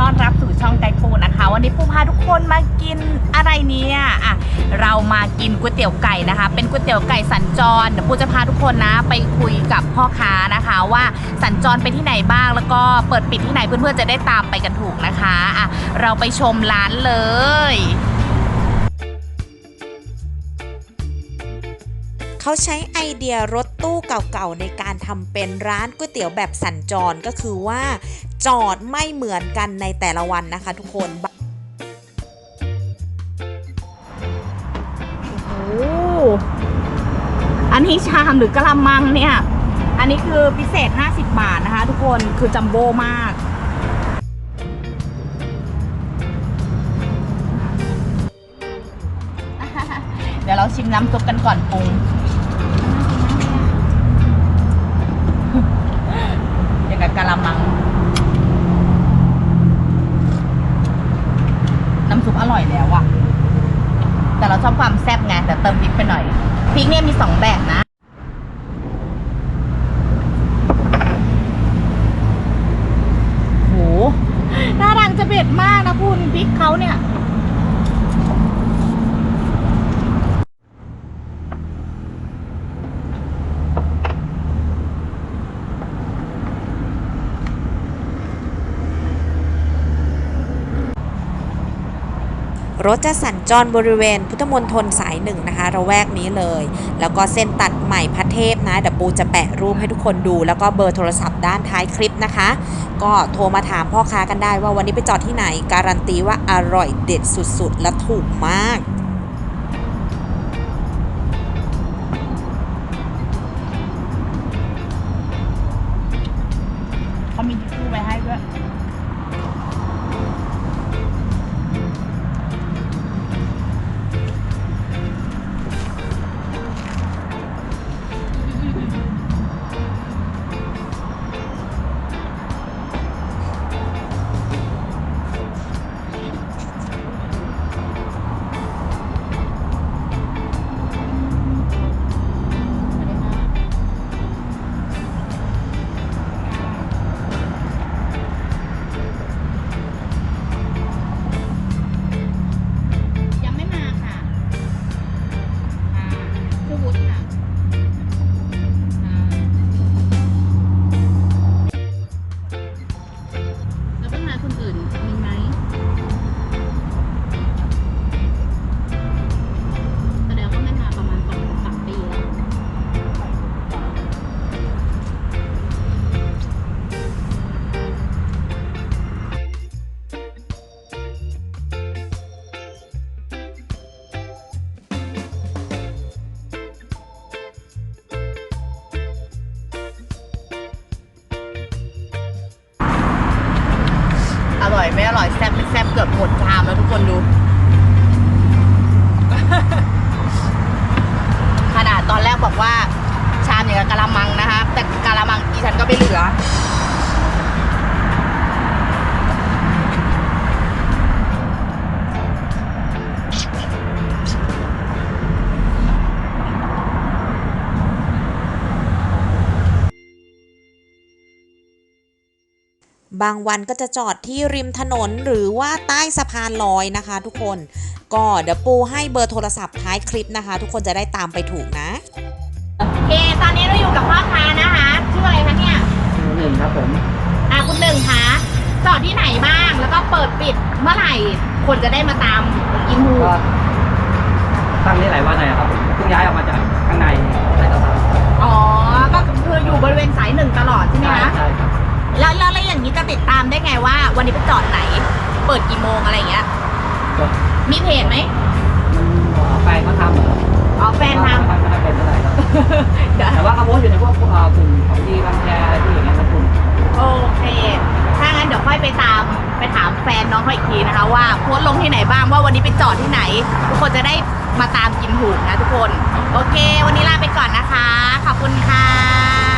ต้อนรับสู่ช่องไก่ปูนะคะ วันนี้ปูพาทุกคนมากินอะไรเนี่ยอะเรามากินก๋วยเตี๋ยวไก่นะคะ เป็นก๋วยเตี๋ยวไก่สัญจรเดี๋ยวปูจะพาทุกคนนะไปคุยกับพ่อค้านะคะ ว่าสัญจรไปที่ไหนบ้างแล้วก็เปิดปิดที่ไหนเพื่อนๆจะได้ตามไปกันถูกนะคะอะเราไปชมร้านเลย เขาใช้ไอเดียรถตู้เก่าๆ ในการทำเป็นร้านก๋วยเตี๋ยวแบบสัญจรก็คือว่า จอดไม่เหมือนกันในแต่ละวันนะคะทุกคนโอ้อันนี้ชามหรือกะละมังเนี่ย อันนี้คือพิเศษ 50 บาทนะคะ ทุกคนคือจัมโบ้มาก เดี๋ยวเราชิมน้ำซุปกันก่อนปรุง ชอบความแซ่บไงแต่เติมพริกไปหน่อยพริกเนี่ยมีสองแบบนะโหน่ารังจะเบ็ดมากนะคุณพริกเขาเนี่ย รถจะสัญจรบริเวณพุทธมณฑลสายหนึ่งนะคะระแวกนี้เลย แล้วก็เส้นตัดใหม่พัทเทพนะเดี๋ยวปูจะแปะรูปให้ทุกคนดู แล้วก็เบอร์โทรศัพท์ด้านท้ายคลิปนะคะ ก็โทรมาถามพ่อค้ากันได้ว่าวันนี้ไปจอดที่ไหน การันตีว่าอร่อยเด็ดสุดๆ และถูกมาก ร่อยไม่อร่อยแซ่บไม่แซ่บเกือบหมดชามแล้วทุกคนดู ขนาดตอนแรกบอกว่า ชามอย่างกับกะละมัง บางวันก็จะจอดที่ริมถนนหรือว่าใต้สะพานลอยนะคะ ทุกคน ก็เดี๋ยวปูให้เบอร์โทรศัพท์ท้ายคลิปนะคะ ทุกคนจะได้ตามไปถูกนะ โอเค ตอนนี้เราอยู่กับพ่อค้านะคะ ชื่ออะไรคะเนี่ยหนึ่งครับผมอ่าคุณหนึ่งคะจอดที่ไหนบ้าง แล้วก็เปิดปิดเมื่อไหร่ คนจะได้มาตามกินหูก็ตั้งนี้หลายวันหน่อยครับผมเพิ่งย้ายออกมาจากข้างในใต้สะพานอ๋อ ก็คืออยู่บริเวณสายหนึ่งตลอดใช่ไหมใช่คะ ใช่ครับ ว่าวันนี้ไปจอดไหน เปิดกี่โมงอะไรอย่างเงี้ย ก็มีเพจไหมมันแฟนเขาทำเหรออ๋อแฟนทไม่ค่อยเป็นเท่าไหร่ครับำเดี๋ยวแต่ว่าเขาโพสต์อยู่ในพวกเอ่อกลุ่มของดีบางแคอะไรที่อย่างเงี้ยครับคุณโอเค ถ้างั้นเดี๋ยวค่อยไปตามไปถามแฟนน้องเขาอีกทีนะคะ ว่าโพสต์ลงที่ไหนบ้างว่าวันนี้ไปจอดที่ไหน ทุกคนจะได้มาตามกินถูกนะทุกคน โอเค วันนี้ลาไปก่อนนะคะ ขอบคุณค่ะ